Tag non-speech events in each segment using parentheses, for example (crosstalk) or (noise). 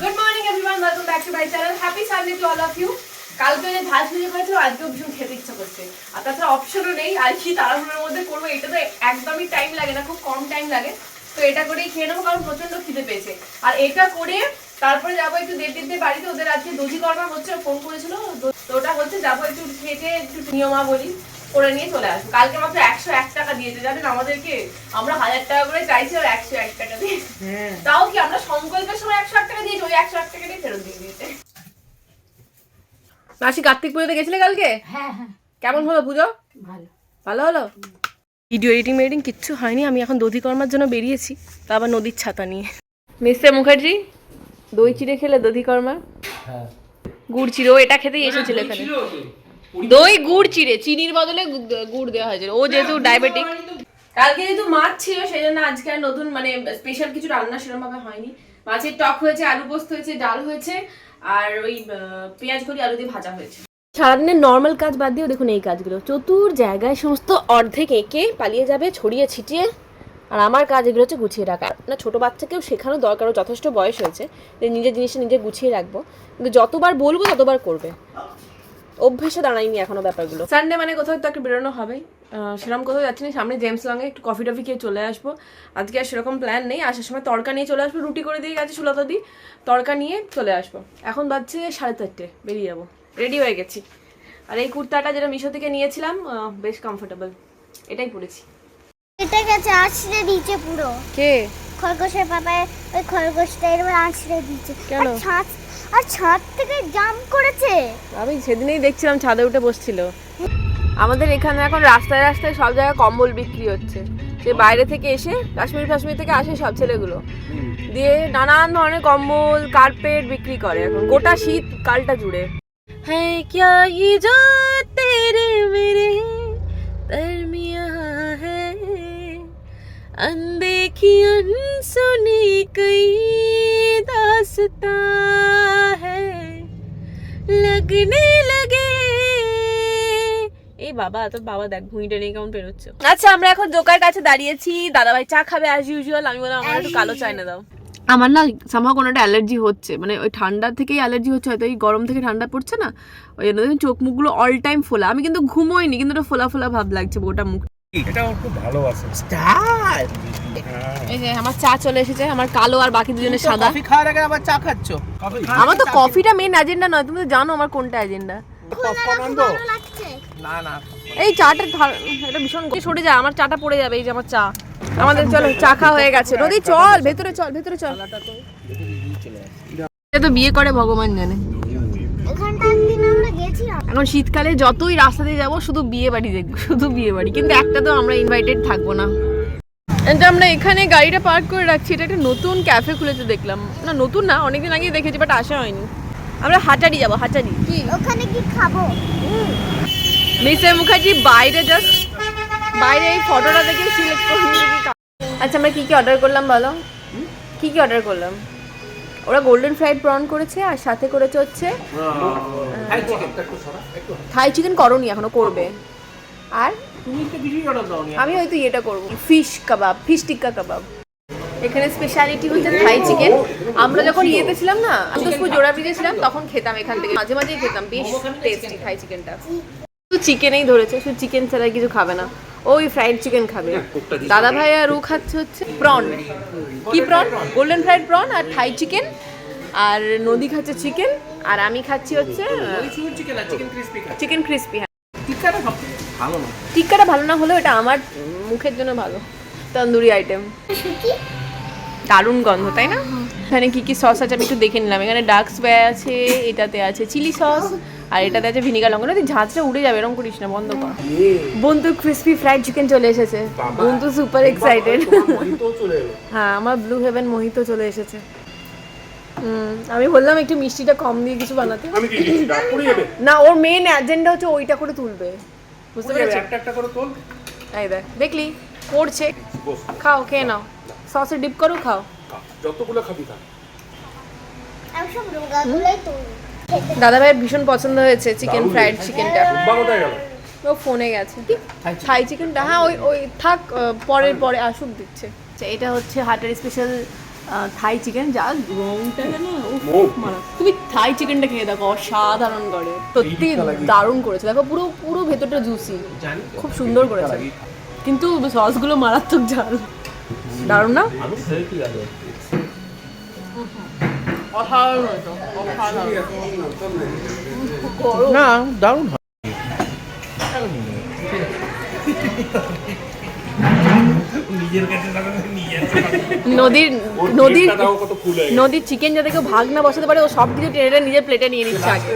Good morning everyone welcome back to my channel happy Sunday to all of you কালকে যে ভাত ভেজে করেছিল আজকেও ভীষণ খেতে ইচ্ছা করছে। আর তাছাড়া অপশনও নেই। আর কি তাড়াহুড়োর মধ্যে করব, এটা তো একদমই টাইম লাগে না, খুব কম টাইম লাগে। তো এটা করেই খেয়ে নেব, কারণ প্রচণ্ড খিদে পেয়েছে। আর এটা করে তারপরে যাব একটু তিনটে বাড়িতে। ওদের আজকে দধি কর্মা হচ্ছে ফোন করেছিল। তো ওটা হচ্ছে, যাব একটু খেতে একটু নিয়মাবলী। করে নিয়ে চলে আসব। কালকে মাত্র একশো এক টাকা দিয়েছে জানেন? আমাদেরকে আমরা হাজার টাকা করে চাইছি আর একশো এক টাকা দিয়ে। তাও কি আমরা সংকল্পের সময় একশো এক টাকা দিয়েছি ওই একশো এক টাকা দিয়ে ফেরত দিয়ে দিয়েছে? মাসি কার্তিক পুজোতে গেছিলে কালকে? হ্যাঁ হ্যাঁ। কেমন হলো পুজো? ভালো। ভালো হলো? ভিডিও এডিটিং মেডিটিং কিচ্ছু হয়নি আমি এখন দধি কর্মার জন্য বেরিয়েছি তা আবার নদীর ছাতা নিয়ে। মিস্টার মুখার্জি দই চিড়ে খেলে দধি কর্মা? গুড় চিড়ে ও এটা খেতেই এসেছিল এখানে। দই গুড় চিড়ে। চিনির বদলে গুড় দেওয়া হয়েছিল ও যেহেতু ডায়াবেটিক কালকে যেহেতু মাছ ছিল সেই জন্য আজকে আর নতুন মানে স্পেশাল কিছু রান্না সেরকম ভাবে হয়নি। মাছের টক হয়েছে আলু পোস্ত হয়েছে ডাল হয়েছে আর ওই পেঁয়াজ করি আলু দিয়ে ভাজা হয়েছে। সারাদিনের নর্মাল কাজ বাদ দিয়েও দেখুন এই কাজগুলো। চতুর জায়গায় সমস্ত অর্ধেক এঁকে পালিয়ে যাবে ছড়িয়ে ছিটিয়ে। আর আমার কাজ এগুলো হচ্ছে গুছিয়ে রাখা। না ছোট বাচ্চাকেও শেখানো দরকার ওর যথেষ্ট বয়স হয়েছে। যে নিজের জিনিসটা নিজে গুছিয়ে রাখব। কিন্তু যতবার বলব ততবার করবে। অভ্যেসে দাঁড়ায়নি এখনও ব্যাপারগুলো। সানডে মানে কোথাও তো একটা বেরোনো হবেই আহ, সেরকম কোথাও যাচ্ছি না সামনে জেমস লঙে একটু কফি টফি খেয়ে চলে আসব। আজকে আর সেরকম প্ল্যান নেই। আসার সময় তড়কা নিয়ে চলে আসব। রুটি করে দিয়ে গেছে সুলতা দি। তড়কা নিয়ে চলে আসব। এখন বাজছে সাড়ে চারটে। বেরিয়ে যাব। রেডি হয়ে গেছি। আর এই কুর্তাটা যেটা মিশো থেকে নিয়েছিলাম বেশ কমফোর্টেবল এটাই পরেছি। এটা গেছে আছড়ে দিয়েছে পুরো। কে? খরগোশের পাপায় ওই খরগোশটা এরবার আছড়ে দিয়েছে। কেন? ছাদ আর ছাদ থেকে জাম্প করেছে। আমি সেদিনেই দেখছিলাম ছাদে উঠে বসছিল। আমাদের এখানে এখন রাস্তায় রাস্তায় সব জায়গায় কম্বল বিক্রি হচ্ছে। সে বাইরে থেকে এসে কাশ্মীর ফাশ্মীর থেকে আসে সব ছেলেগুলো। দিয়ে নানান ধরনের কম্বল কার্পেট বিক্রি করে এখন। গোটা শীতকালটা জুড়ে। হ্যাঁ ক্যা ইজাত বাবা তোর বাবা দেখ ভুঁইটা নিয়ে কেমন পেরোচ্ছে আচ্ছা আমরা এখন জোকার কাছে দাঁড়িয়েছি। দাদা ভাই চা খাবে অ্যাজ ইউজুয়াল আমি বললাম আমার একটু কালো চাই না দাও। আমার না সামহাও কোনো একটা অ্যালার্জি হচ্ছে। মানে ওই ঠান্ডার থেকেই অ্যালার্জি হচ্ছে হয়তো এই গরম থেকে ঠান্ডা পড়ছে না। ওই জন্য চোখ মুখগুলো অল টাইম ফোলা। আমি কিন্তু ঘুমোইনি কিন্তু ওটা ফোলা ফোলা ভাব লাগছে গোটা মুখ। এটা ওর খুব ভালোবাসে এই যে আমার চা চলে এসেছে আমার কালো আর বাকি দুজনের সাদা। কফি খাওয়ার আগে আবার চা খাচ্ছ? আমার তো কফিটা মেন এজেন্ডা নয় তুমি তো জানো আমার কোনটা এজেন্ডা না না। এই চাটা এটা ভীষণ। সরে যা আমার চাটা পড়ে যাবে এই যে আমার চা। আমাদের চলো চা খাওয়া হয়ে গেছে। নদী চল ভেতরে চল ভেতরে চল। এটা তো বিয়ে করে ভগবান জানে। এখন শীতকালে যতই রাস্তা দিয়ে যাব শুধু বিয়ে বাড়ি দেখব শুধু বিয়ে বাড়ি। কিন্তু একটা তো আমরা ইনভাইটেড থাকব না। এটা আমরা এখানে গাড়িটা পার্ক করে রাখছি এটা একটা নতুন ক্যাফে খুলেছে দেখলাম। না নতুন না অনেকদিন আগে দেখেছি বাট আসা হয়নি। আমরা হাটারি যাব হাটারি। কি ওখানে কি খাব? মিস্টার মুখার্জি বাইরে জাস্ট বাইরে এই ফটোটা দেখে সিলেক্ট করে। আচ্ছা আমরা কি কি অর্ডার করলাম বলো? কি কি অর্ডার করলাম? ওরা গোল্ডেন ফ্রাইড প্রন করেছে আর সাথে করেছে হচ্ছে থাই চিকেন করনি এখনও করবে। আর তুমি তো কিছুই অর্ডার দাওনি। আমি হয়তো ইয়েটা করব। Fish kebab fish tikka kebab এখানে স্পেশালিটি হচ্ছে থাই চিকেন আমরা যখন ইয়েতে ছিলাম না আন্তসপুর জোড়া ব্রিজে ছিলাম তখন খেতাম এখান থেকে। মাঝে মাঝেই খেতাম বেশ টেস্টি থাই চিকেনটা শুধু চিকেনেই ধরেছে শুধু চিকেন ছাড়া কিছু খাবে না। ওই ফ্রাইড চিকেন খাবে। দাদা ভাই আর ও খাচ্ছে হচ্ছে প্রন কি প্রন গোল্ডেন ফ্রাইড প্রন আর থাই চিকেন আর নদী খাচ্ছে চিকেন আর আমি খাচ্ছি হচ্ছে চিকেন ক্রিসপি ক্রিস্পি হ্যাঁ। টিক্কাটা ভালো। না। টিক্কাটা ভালো না হলেও এটা আমার মুখের জন্য ভালো। তন্দুরি আইটেম দারুণ গন্ধ তাই না? এখানে কি কি সস আছে আমি একটু দেখে নিলাম। এখানে ডার্ক স্পোয়া আছে এটাতে আছে চিলি সস আর এটাতে আছে ভিনিগার লঙ্কা। তুই ঝাঁঝটা উড়ে যাবে এরকম করিস না বন্ধ কর। বন্ধু ক্রিসপি ফ্রাইড চিকেন চলে এসেছে। বন্ধু সুপার এক্সাইটেড হ্যাঁ আমার ব্লু হেভেন মোহিত চলে এসেছে। হুম আমি বললাম একটু মিষ্টিটা কম দিয়ে কিছু বানাতে। না ওর মেন এজেন্ডা হচ্ছে ওইটা করে তুলবে। বুঝতে পেরেছি? একটা একটা করে তোল। এই দেখ দেখলি? করছে। খাও খেয়ে নাও। সসে ডিপ করো খাও। যতগুলো খাবি খা আমি সব রোগাগুলোই তো খেতে দাদা ভাইয়ের ভীষণ পছন্দ হয়েছে চিকেন ফ্রাইড চিকেনটা ও ফোনে গেছে। কি? থাই চিকেনটা হ্যাঁ ওই ওই থাক পরের পরে আসুক দিচ্ছে। আচ্ছা এটা হচ্ছে হাটের স্পেশাল থাই চিকেন যা রংটা তুমি থাই চিকেনটা খেয়ে দেখো অসাধারণ করে। সত্যি দারুণ করেছে। দেখো পুরো পুরো ভেতরটা জুসি খুব সুন্দর করেছে। কিন্তু সসগুলো মারাত্মক ঝাল। দারুণ না? অসাধারণ হয়েছে অসাধারণ না দারুণ হয়। নদীর নদীর। নদীর চিকেন যাতে কেউ ভাগ না বসাতে পারে ও সব কিছু টেনে নিজের প্লেটে নিয়ে নিচ্ছে আগে।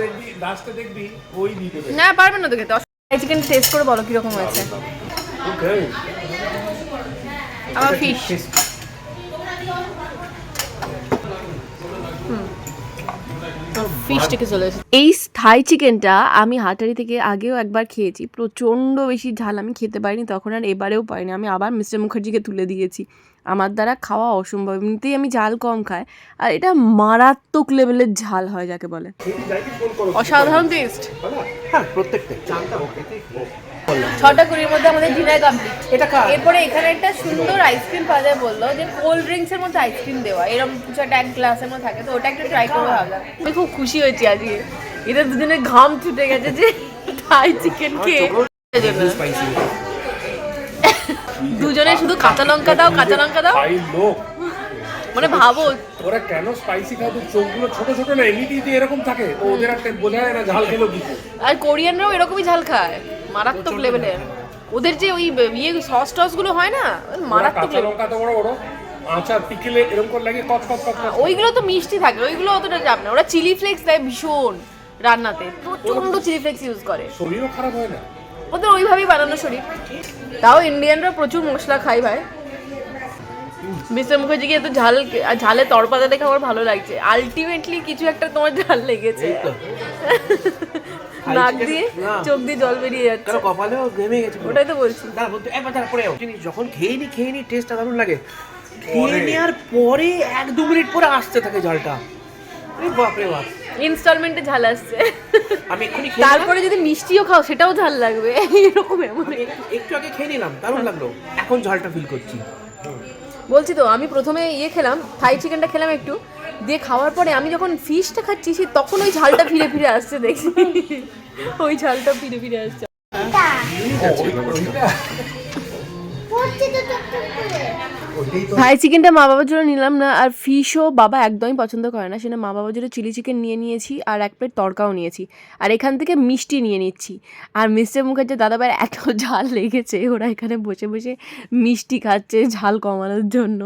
না পারবে না তো খেতে। চিকেন টেস্ট করে বলো কীরকম হয়েছে. আবার ফিশ ফিশ থেকে চলে এসেছে। এই থাই চিকেনটা আমি হাটারি থেকে আগেও একবার খেয়েছি প্রচণ্ড বেশি ঝাল আমি খেতে পারিনি তখন আর এবারেও পারিনি। আমি আবার মিস্টার মুখার্জিকে তুলে দিয়েছি। আমার দ্বারা খাওয়া অসম্ভব। এমনিতেই আমি ঝাল কম খাই। আর এটা মারাত্মক লেভেলের ঝাল হয় যাকে বলে। খেয়ে যাই কি ফোন করো অসাধারণ টেস্ট হ্যাঁ প্রত্যেকটা চালটা ছটা কুড়ির মধ্যে আমাদের ডিনার কমপ্লিট এটা? এরপরে এখানে একটা সুন্দর আইসক্রিম পাওয়া যায় বলল যে কোল্ড ড্রিঙ্কস এর মধ্যে আইসক্রিম দেওয়া। এরকম কিছু একটা এক গ্লাসের মধ্যে থাকে তো ওটা একটু ট্রাই করে ভাবলাম। আমি খুব খুশি হয়েছি আজকে। এটা দুজনের ঘাম ছুটে গেছে যে থাই চিকেন খেয়ে। স্পাইসি দুজনে শুধু কাঁচা লঙ্কা দাও কাঁচা লঙ্কা দাও। মানে ভাবো। ওরা কেন স্পাইসি খায়? চোখগুলো ছোট ছোট না এমনিতেই তো এরকম থাকে। ওদের একটা বোঝা যায় না ঝাল খেলো কিছু আর কোরিয়ানরাও এরকমই ঝাল খায় মারাত্মক লেভেলের ওদের যে ওই ইয়ে সস টসগুলো হয় না মারাত্মক কাঁচা লঙ্কা তো বড় বড়। আচার পিকেলে এরকম করে লাগে কচ কচ কচ ওইগুলো তো মিষ্টি থাকে ওইগুলো অতটা চাপ না। ওরা চিলি ফ্লেক্স দেয় ভীষণ রান্নাতে। প্রচণ্ড চিলি ফ্লেক্স ইউজ করে। শরীরও খারাপ হয় না। ওদের ওইভাবেই বানানো শরীর। তাও ইন্ডিয়ানরা প্রচুর মশলা খায় ভাই। মিস্টার মুখার্জিকে এত ঝাল ঝালে তরপাতা দেখে আমার ভালো লাগছে? আলটিমেটলি কিছু একটা তোমার ঝাল লেগেছে। (laughs) নাক দিয়ে চোখ দিয়ে জল বেরিয়ে যাচ্ছে। কারও কপালেও ঘেমে গেছে ওটাই তো বলছি। দাঁড়া বলতে একবার দাঁড়া পরে যখন খেয়ে নি খেয়ে নি টেস্টটা দারুণ লাগে। খেয়ে নেওয়ার পরে এক দু মিনিট পরে আসতে থাকে জলটা বাপ। ইনস্টলমেন্টে ঝাল আসছে। আমি এক্ষুনি তারপরে যদি মিষ্টিও খাও সেটাও ঝাল লাগবে। এরকম এমন একটু আগে খেয়ে নিলাম দারুণ লাগল। এখন ঝালটা ফিল করছি। বলছি তো আমি প্রথমে ইয়ে খেলাম থাই চিকেনটা খেলাম একটু। দিয়ে খাওয়ার পরে আমি যখন ফিশটা খাচ্ছি সে তখন ওই ঝালটা ফিরে ফিরে আসছে দেখছি। ওই ঝালটা ফিরে ফিরে আসছে পড়ছে তো টুকটুক করে থাই চিকেনটা মা বাবার জন্য নিলাম না আর ফিশও বাবা একদমই পছন্দ করে না। সেটা মা বাবার জন্য চিলি চিকেন নিয়ে নিয়েছি আর এক প্লেট তড়কাও নিয়েছি। আর এখান থেকে মিষ্টি নিয়ে নিচ্ছি। আর মিস্টার মুখার্জি দাদাভাইয়ের এত (laughs) ঝাল লেগেছে ওরা এখানে বসে বসে মিষ্টি খাচ্ছে ঝাল কমানোর জন্য।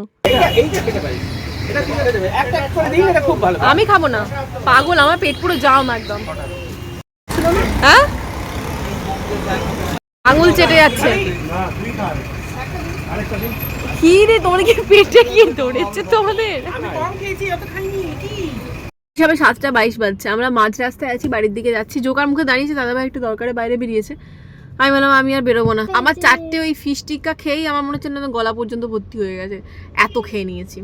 আমি খাব না। পাগল আমার পেট পুরো জাম একদম। হ্যাঁ? আঙুল চেটে যাচ্ছে। তোমাকে কি রে তোমার কি পেটে কি দৌড়েছে তোমাদের? আমি কম খেয়েছি অত খাইনি কি? হিসাবে সাতটা বাইশ বাজছে আমরা মাঝ রাস্তায় আছি বাড়ির দিকে যাচ্ছি। জোকার মুখে দাঁড়িয়েছে দাদাভাই একটু দরকারে বাইরে বেরিয়েছে। আমি বললাম আমি আর বেরোবো না। আমার চারটে ওই ফিশ টিক্কা খেয়েই আমার মনে হচ্ছে না গলা পর্যন্ত ভর্তি হয়ে গেছে। এত খেয়ে নিয়েছি।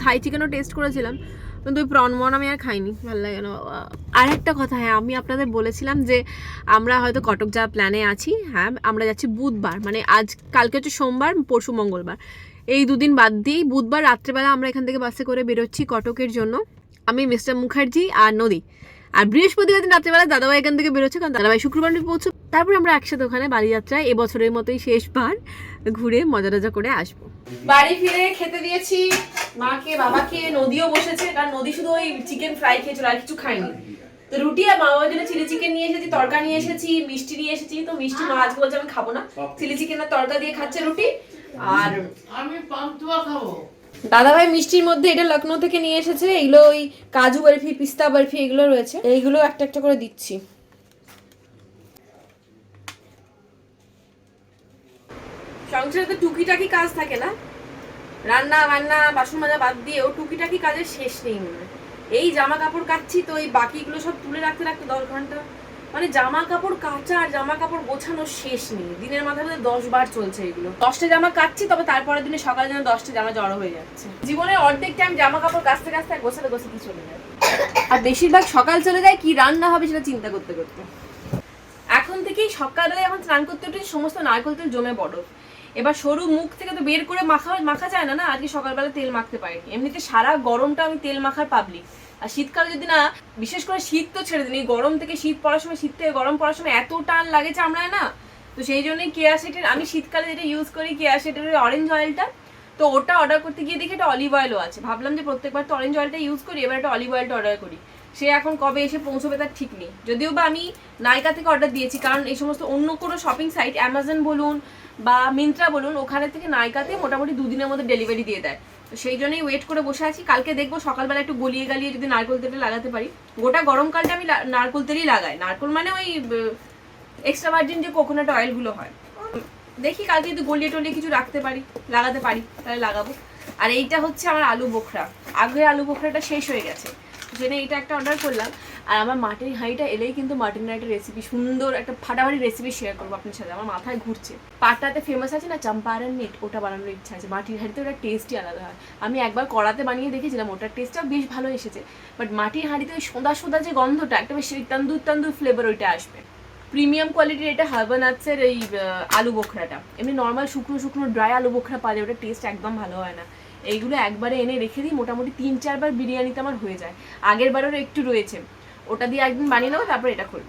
থাই চিকেনও টেস্ট করেছিলাম। কিন্তু ওই প্রন মন আমি আর খাইনি, ভালো লাগে না, বাবা। আর একটা কথা হ্যাঁ আমি আপনাদের বলেছিলাম যে আমরা হয়তো কটক যাওয়ার প্ল্যানে আছি হ্যাঁ আমরা যাচ্ছি বুধবার মানে আজ, কালকে হচ্ছে সোমবার, পরশু মঙ্গলবার। এই দুদিন বাদ দিয়েই বুধবার রাত্রেবেলা আমরা এখান থেকে বাসে করে বেরোচ্ছি কটকের জন্য। আমি মিস্টার মুখার্জি আর নদী। আর বৃহস্পতিবার দিন রাত্রেবেলা দাদাভাই এখান থেকে বেরোচ্ছে, কারণ দাদাভাই শুক্রবার পৌঁছে তারপরে আমরা একসাথে ওখানে বালিযাত্রায় এবছরের মতোই শেষবার ঘুরে মজা টজা করে আসব। বাড়ি ফিরে খেতে দিয়েছি মাকে বাবাকে নদীও বসেছে কারণ নদী শুধু ওই চিকেন ফ্রাই খেয়েছিল আর কিছু খাইনি তো রুটি আর মা বাবার জন্য চিলি চিকেন নিয়ে এসেছি তড়কা নিয়ে এসেছি মিষ্টি নিয়ে এসেছি তো মিষ্টি মা আজকে বলছে আমি খাব না। চিলি চিকেন আর তড়কা দিয়ে খাচ্ছে রুটি আর আমি পান্তুয়া খাব। দাদাভাই মিষ্টির মধ্যে এটা লখনৌ থেকে নিয়ে এসেছে এগুলো ওই কাজু বরফি পিস্তা বরফি এগুলো রয়েছে। এইগুলো একটা একটা করে দিচ্ছি। সংসারে তো টুকিটাকি কাজ থাকে না? রান্না, বান্না, বাসন মাজা বাদ দিয়েও টুকিটাকি কাজের শেষ নেই এই জামা কাপড় কাচ্ছি তো, এই বাকিগুলো সব তুলে রাখতে রাখতে দশ ঘণ্টা। মানে জামা কাপড় কাচা আর জামা কাপড় গোছানোর শেষ নেই। দিনের মাথায় দশ বার চলছে এগুলো। দশটা জামা কাচ্ছি তবে তারপরের দিনে সকালে যেন দশটা জামা জড়ো হয়ে যাচ্ছে। জীবনের অর্ধেক টাইম জামা কাপড় কাচতে কাচতে গোছাতে গোছাতে চলে যায় আর বেশিরভাগ সকাল চলে যায়, কি রান্না হবে সেটা চিন্তা করতে করতে। এখন থেকেই সকালবেলায় এখন স্নান করতে উঠে সমস্ত নারকেল তেল জমে বড় এবার সরু মুখ থেকে তো বের করে মাখা মাখা যায় না না? আজকে সকালবেলা তেল মাখতে পারিনি। এমনিতে সারা গরমটা আমি তেল মাখার পাবলিক আর শীতকালে যদি না, বিশেষ করে শীত তো ছেড়ে দিন, এই গরম থেকে শীত পড়ার সময়, শীত থেকে গরম পড়ার সময় এত টান লাগে চামড়ায়, না? তো সেই জন্যই কেয়া সেটের আমি শীতকালে যেটা ইউজ করি কেয়া সেটের অরেঞ্জ অয়েলটা তো ওটা অর্ডার করতে গিয়ে দেখি এটা অলিভ অয়েলও আছে। ভাবলাম যে প্রত্যেকবার তো অরেঞ্জ অয়েলটা ইউজ করি, এবার একটা অলিভ অয়েলটা অর্ডার করি। সে এখন কবে এসে পৌঁছবে তার ঠিক নেই। যদিও বা আমি নাইকা থেকে অর্ডার দিয়েছি, কারণ এই সমস্ত অন্য কোনো শপিং সাইট অ্যামাজন বলুন বা মিন্ত্রা বলুন, ওখানে থেকে নাইকাতে মোটামুটি দুদিনের মধ্যে ডেলিভারি দিয়ে দেয়। তো সেই জন্যই ওয়েট করে বসে আছি। কালকে দেখব সকালবেলা একটু গলিয়ে গালিয়ে যদি নারকোল তেলটা লাগাতে পারি। গোটা গরমকালটা আমি নারকোল তেলই লাগাই। নারকোল মানে ওই এক্সট্রা ভার্জিন যে কোকোনাট অয়েলগুলো হয়। দেখি কালকে যদি গলিয়ে টলিয়ে কিছু রাখতে পারি, লাগাতে পারি, তাহলে লাগাবো। আর এইটা হচ্ছে আমার আলু বোখরা। আগে আলু বোখরাটা শেষ হয়ে গেছে। সেটা এটা একটা অর্ডার করলাম। আর আমার মাটির হাঁড়িটা এলেই কিন্তু মাটির একটা রেসিপি সুন্দর একটা ফাটাফাটি রেসিপি শেয়ার করব আপনার সাথে। আমার মাথায় ঘুরছে। পাটটাতে ফেমাস আছে না চম্পারন নেট ওটা বানানোর ইচ্ছা আছে। মাটির হাঁড়িতে ওটা টেস্টই আলাদা হয়। আমি একবার কড়াতে বানিয়ে দেখেছিলাম, ওটার টেস্টটা বেশ ভালো এসেছে। বাট মাটির হাঁড়িতে ওই সোদা সোদা যে গন্ধটা, একটা বেশ তান্দুর তান্দুর ফ্লেভার ওইটা আসবে। প্রিমিয়াম কোয়ালিটির এটা হার্বানাটসের এই আলু বোখরাটা। এমনি নর্মাল শুকনো শুকনো ড্রাই আলু বোখরা পালে ওটা টেস্ট একদম ভালো হয় না। এইগুলো একবারে এনে রেখে দিই, মোটামুটি তিন চারবার বিরিয়ানিতে আমার হয়ে যায়। আগের বারেরও একটু রয়েছে। ওটা দিয়ে একদিন বানিয়ে নেব তারপর এটা করব